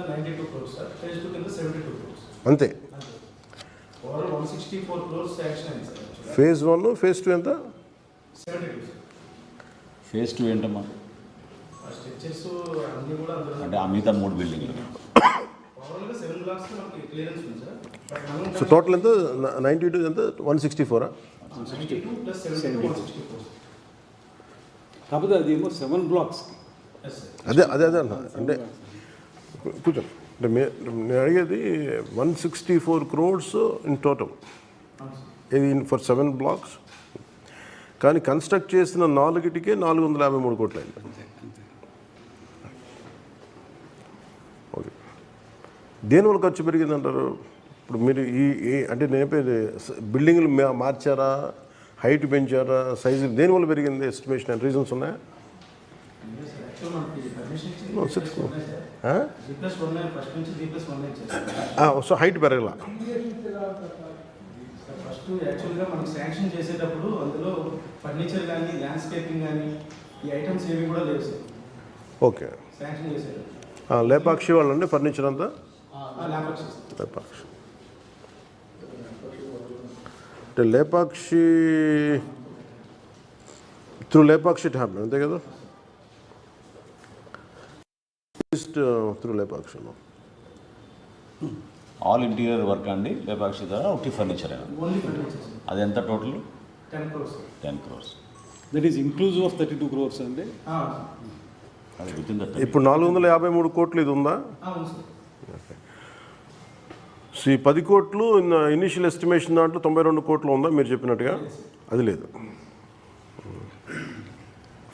కింద ninety two crores sir phase two కింద seventy two crores అంతే. అంతే overall one sixty four crores sanction అయింది sir phase one phase two ఎంత? Seventy two sir phase two ఏంటమ్మా? ఆ stretches అన్నీ కూడా అందులో అంటే ఆ మిగతా మూడు బిల్డింగ్లు ఓవరాల్గా సెవెన్ బ్లాక్స్ మనకి క్లియరెన్స్ ఉంది సార్ బట్ మనం సో టోటల్ ఎంత? నైంటీ టూ ఎంత? వన్ సిక్స్టీ ఫోరా కాకపోతే అది ఏమో సెవెన్ బ్లాక్స్ అదే అదే అదే అన్న. అంటే కూర్చో. అంటే మే నేను అడిగేది one sixty four crores in total. ఇది ఫర్ సెవెన్ బ్లాక్స్. కానీ కన్స్ట్రక్ట్ చేసిన నాలుగిటికే నాలుగు వందల యాభై మూడు కోట్లు అయింది ఓకే. దేనివల్ల ఖర్చు పెరిగిందంటారు? ఇప్పుడు మీరు ఈ అంటే నేను చెప్పేది స- బిల్డింగ్లు మార్చారా? హైట్ పెంచారా? సైజు దేనివల్ల పెరిగింది? ఎస్టిమేషన్ అండ్ రీజన్స్ ఉన్నాయా? సో హైట్ పెరగల. ఫస్ట్ యాక్చువల్గా శాంక్షన్ చేసేటప్పుడు అందులో ఫర్నిచర్ కానీ ల్యాండ్స్కేపింగ్ కానీ ఈ ఐటమ్స్ ఏవి కూడా లేవు సార్ ఓకే. శాంక్షన్ చేసేటప్పుడు ఆ, లేపాక్షి వాళ్ళండి ఫర్నిచర్ అంతా? లేపాక్షి. అంటే లేపాక్షి త్రూ లేపాక్షి ట్యాబ్లెట్ అంతే కదా? Through Lepakshi all interior work అండి లేపాక్షి ద్వారా ఒకటి ఫర్నిచర్ ఓన్లీ ఫర్నిచర్ సార్ అది ఎంత total ten crores ten crores that is inclusive of thirty two crores అండి? ఇప్పుడు నాలుగు వందల యాభై మూడు కోట్లు ఇది ఉందా? అవును సార్ సో ఈ పది కోట్లు ఇనిషియల్ ఎస్టిమేషన్ దాంట్లో తొంభై రెండు కోట్లు ఉందా మీరు చెప్పినట్టుగా? అది లేదు.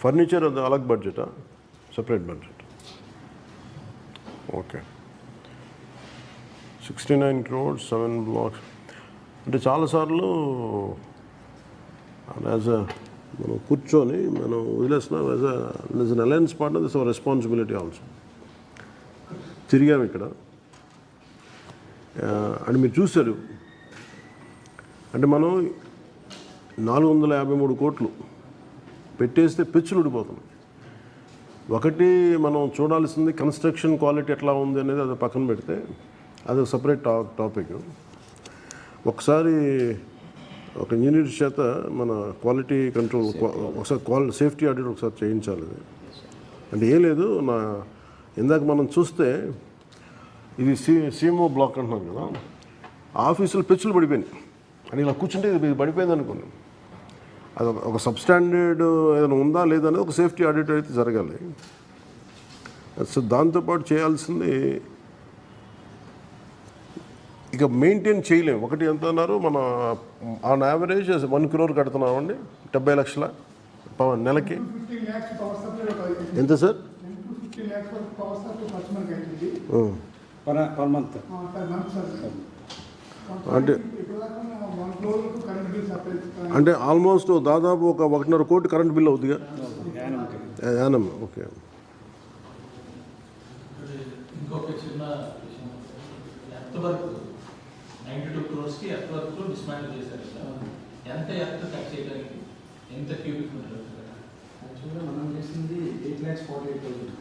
ఫర్నిచర్ అది అలగ్ బడ్జెటా separate budget okay sixty nine crores seven blocks అంటే చాలాసార్లు యాజ్ అ మనం కూర్చొని మనం వదిలేస్తున్నాం as us an alliance partner this our responsibility also తిరిగాము ఇక్కడ. అండ్ మీరు చూశారు. అంటే మనం నాలుగు వందల యాభై మూడు కోట్లు పెట్టేస్తే పెచ్చులు ఊడిపోతున్నాం ఒకటి మనం చూడాల్సింది కన్స్ట్రక్షన్ క్వాలిటీ ఎట్లా ఉంది అనేది అది పక్కన పెడితే అది ఒక సపరేట్ టా టాపిక్ ఒకసారి ఒక ఇంజనీర్ చేత మన క్వాలిటీ కంట్రోల్ ఒకసారి క్వాలి సేఫ్టీ ఆడిట్ ఒకసారి చేయించాలి. అంటే ఏం లేదు నా ఇందాక మనం చూస్తే ఇది సి సీఎంఓ బ్లాక్ అంటున్నారు కదా ఆఫీసులు పెచ్చులు పడిపోయినాయి. అని ఇలా కూర్చుంటే ఇది పడిపోయింది అనుకోండి. అది ఒక- సబ్స్టాండర్డ్ ఏదైనా ఉందా లేదా అనేది ఒక సేఫ్టీ ఆడిట్ అయితే జరగాలి. సో దాంతోపాటు చేయాల్సింది ఇక మెయింటైన్ చేయలేము. ఒకటి ఎంత అన్నారు? మన ఆన్ యావరేజ్ వన్ క్రోర్ కడుతున్నామండి. డెబ్బై లక్షల పవన్ నెలకి. ఎంత సార్? ఫిఫ్టీన్ ల్యాక్స్ వరకు పవర్ సప్లై కస్టమర్కి అవుతుంది per per month per month sir అంటే- అంటే ఆల్మోస్ట్ దాదాపు ఒక ఒకటిన్నర కోటి కరెంట్ బిల్ అవుతుందిగా యానం ఓకే. ఇంకొక చిన్న విషయం ఎర్త్ వర్క్ నైంటీ టూ క్రోర్స్కి ఎర్త్ వర్క్ డిస్మాంటిల్ చేశారు? ఎంత ఎర్త్ కట్ చేయడానికి ఎంత క్యూబిక్ మీటర్ యాక్చువల్గా మనం చేసింది eight lakhs forty eight thousand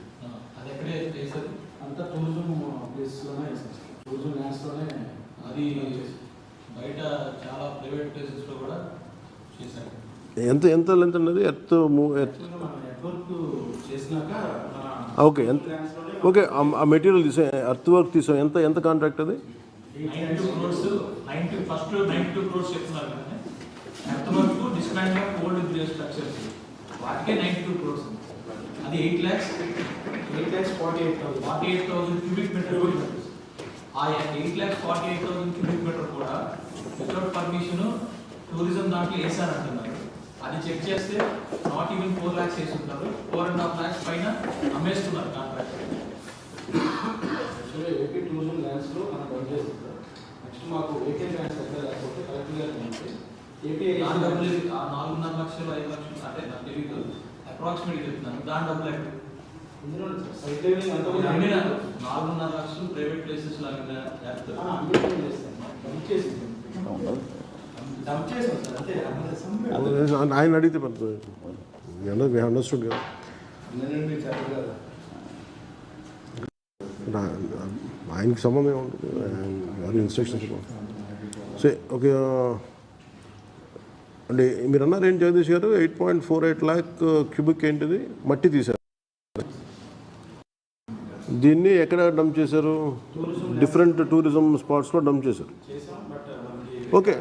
అది ఎక్కడే చేశారు? అంతా టూరిజం ప్లేసెస్లోనే వేసాం సార్ టూరిజం ల్యాండ్స్లోనే అది బయట చాలా ప్రైవేట్ ప్లేసెస్లో కూడా ఎంత ఎంత లెంత్ ఉన్నది? ఎర్త్ మూవ్ ఓకే ఎంత? ఓకే ఆ- మెటీరియల్ తీసే ఎర్త్ వర్క్ తీసాం ఎంత ఎంత కాంట్రాక్ట్ అది? అది eight lakhs eight lakhs forty eight thousand forty eight thousand cubic metre ఆ eight lakhs forty eight thousand cubic metre కూడా వితౌట్ పర్మిషన్ టూరిజం దాంట్లో వేసారంటున్నారు అది చెక్ చేస్తే నాట్ ఈవెన్ ఫోర్ ల్యాక్స్ వేసుకుంటారు ఫోర్ అండ్ హాఫ్ ల్యాక్స్ పైన అమ్మేస్తున్నారు కాంట్రాక్ట్ యాక్చువల్గా ఏపీ టూరిజం ల్యాండ్స్లో మనం నెక్స్ట్ మాకు వేకెంట్ ల్యాండ్స్ ఎక్కడ లేకపోతే కలెక్టర్ గారు పంపితే ఏపీ దాని డబ్బులు ఆ నాలుగున్నర లక్షలు ఐదు లక్షలు అంటే నాకు తెలియదు చెప్తున్నాను. దాని డబ్బులు ఎక్కడ? నాలుగున్నర లక్షలు ప్రైవేట్ ప్లేసెస్లో అమ్మిన ఆయన అడిగితే పడుతుంది అండర్స్టూడ్ కదా. ఆయనకి సంబంధం ఏముంటుంది ఆయన ఇన్స్ట్రక్షన్స్ సే ఓకే అంటే మీరు అన్నారు ఏం Jagadish garu? Eight point four eight lakh cubic ఏంటిది? మట్టి తీశారు. దీన్ని ఎక్కడ డంప్ చేశారు? డిఫరెంట్ టూరిజం స్పాట్స్లో డంప్ చేశారు. ఓకే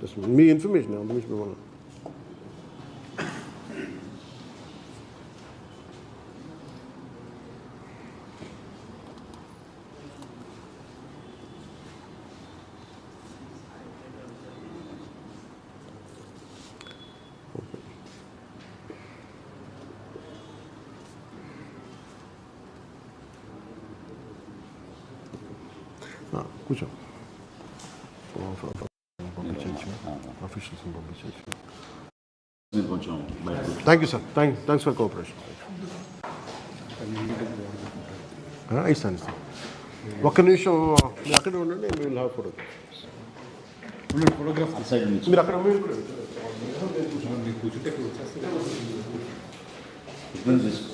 just మీ ఇన్ఫర్మేషన్ ఇన్ఫర్మేషన్ ఇవ్వాలి ఆ, కూర్చో ఆఫీషియల్స్ పంపించవచ్చు మీరు కొంచెం బయట thank you sir thank thanks for cooperation ఇస్తాను ఇస్తాను ఒక్క నిమిషం మీరు అక్కడే ఉండండి విల్ హ్యావ్ ఫోటో ఫోటోగ్రాఫ్ అటు సైడ్ నుంచి మీరు అక్కడ మీరు కూడా ఇబ్బంది తీసుకో